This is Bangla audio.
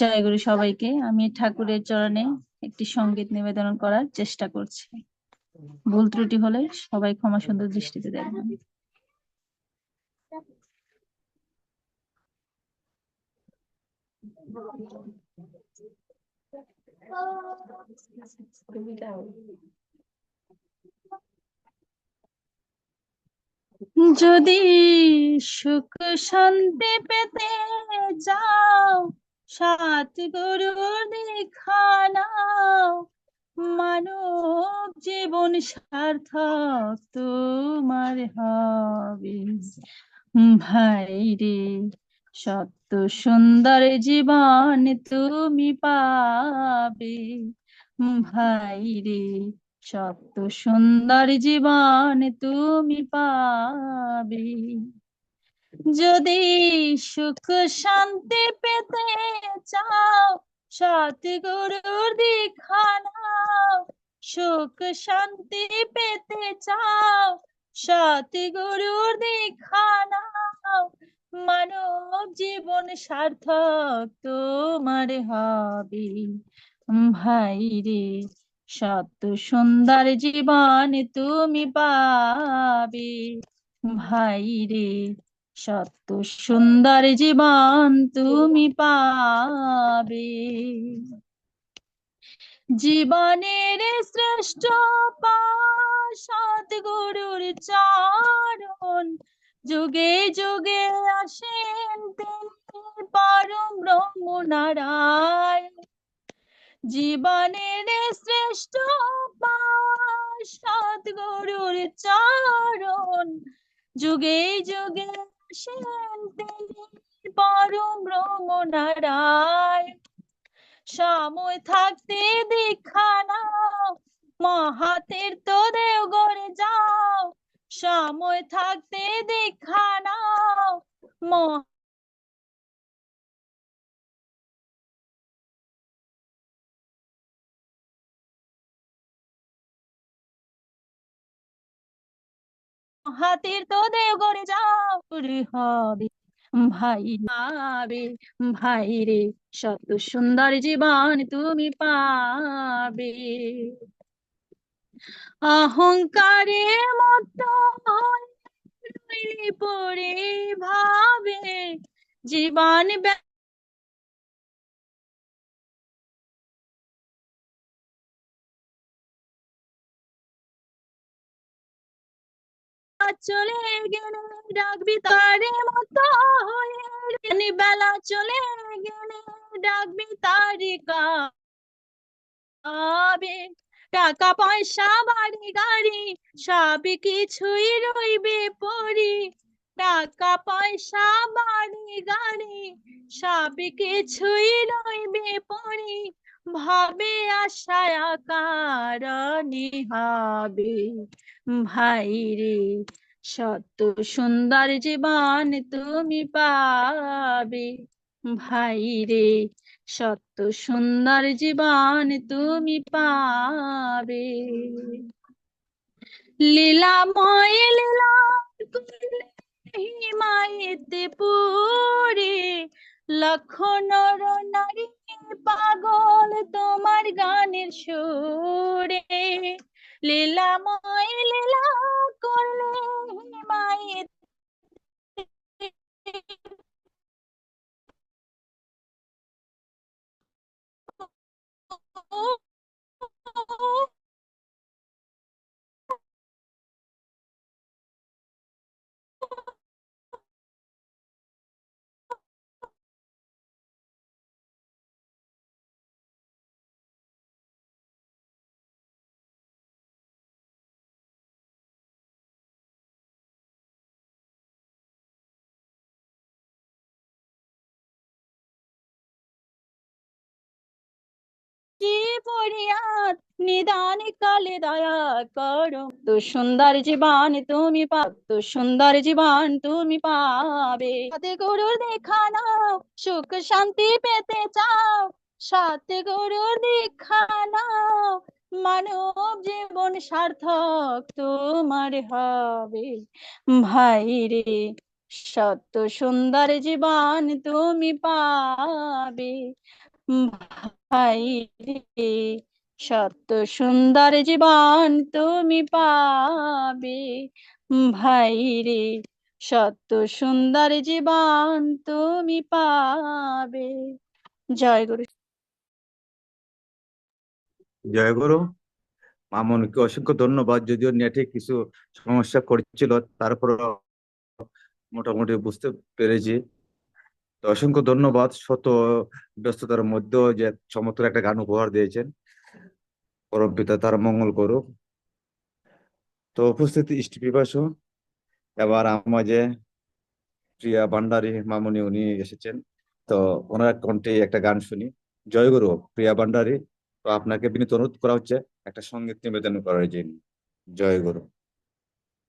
জয় গুরু সবাইকে। আমি ঠাকুরের চরণে একটি সংগীত নিবেদন করার চেষ্টা করছি। ভুল ত্রুটি হলে সবাই ক্ষমা সুন্দর দৃষ্টিতে দেখবেন। যদি সুখ শান্তি পেতে যাও সাত গরুর দীক্ষা নাও মানব জীবন সার্থক তোমার হবে। ভাই রে, সত্য সুন্দর জীবন তুমি পাবে। ভাই রে, সত্য সুন্দর জীবন তুমি পাবে। যদি সুখ শান্তি পেতে চাও সতগুরুর দীক্ষা সুখ শান্তি পেতে চাও সতগুরুর দীক্ষা মানব জীবন সার্থক তোমার হবে। ভাই রে, সত্য সুন্দর জীবন তুমি পাবে। ভাই রে সত্য সুন্দর জীবন তুমি পাবে। জীবনের শ্রেষ্ঠ সদ্গুরুর চরণ, যুগে যুগে আসেন তিনি পরম ব্রহ্ম নারায়ণ জীবনের শ্রেষ্ঠ সদ্গুরুর চরণ, যুগে যুগে আসেন তিনি পরম সময় থাকতে দীক্ষা নাও, মহাতের তো দেওগড়ে যাও। সময় থাকতে দীক্ষা নাও মহা হাতের তো দেওগড়ে যাও। হবে। ভাই পাবে, ভাই রে, শত সুন্দর জীবন তুমি পাবে। অহংকারে মতো পড়ে ভাবে। জীবন চলে গেলে ডাকবি তারে মতো হয়ে বেলা চলে গেলে ডাকবি তারি কাবে টাকা পয়সা বাড়ি গাড়ি, সব কিছুই রইবে পরি টাকা পয়সা বাড়ি গাড়ি, সব কিছুই রইবে পরি ভাবে আশায় কারণে হবে ভাই রে, সত্য সুন্দর জীবন তুমি পাবে। ভাই রে, সত্য সুন্দর জীবন তুমি পাবে। লীলা লীলাময় লীলা হিমায়েতে পুরে লক্ষ নর নারী পাগল তোমার গানের সুরে। লীলাময় লীলা করলে হিমায়েত নিদান কালে দয়া করো। তো সুন্দর জীবন তুমি তো সুন্দর জীবন তুমি পাবে। সাথে গরুর দেখা নাও, সুখ শান্তি পেতে চাও। সাথে গরুর দেখা নাও, মানব জীবন সার্থক তোমার হবে। ভাই রে সত্য সুন্দর জীবন তুমি পাবে। ভাই রে সত্য সুন্দর জীবন তুমি পাবে। ভাই রে সত্য সুন্দর জীবন তুমি পাবে। জয় গুরু। জয় গুরু। মামনকে অসংখ্য ধন্যবাদ। যদিও নেটে কিছু সমস্যা করছিল তারপর মোটামুটি বুঝতে পেরেছি। তো অসংখ্য ধন্যবাদ শত ব্যস্ততার মধ্যেও যে চমৎকার একটা গান উপহার দিয়েছেন। পরম পিতা তার মঙ্গল করুক। তো উপস্থিতি ইষ্ট পিপাসু, এবার আমাজে প্রিয়া ভান্ডারী মামুনি উনি এসেছেন। তো ওনার কণ্ঠে একটা গান শুনি। জয় গুরু, প্রিয়া ভান্ডারী, তো আপনাকে বিনীত অনুরোধ করা হচ্ছে একটা সংগীত নিবেদন করার জন্য। জয় গুরু।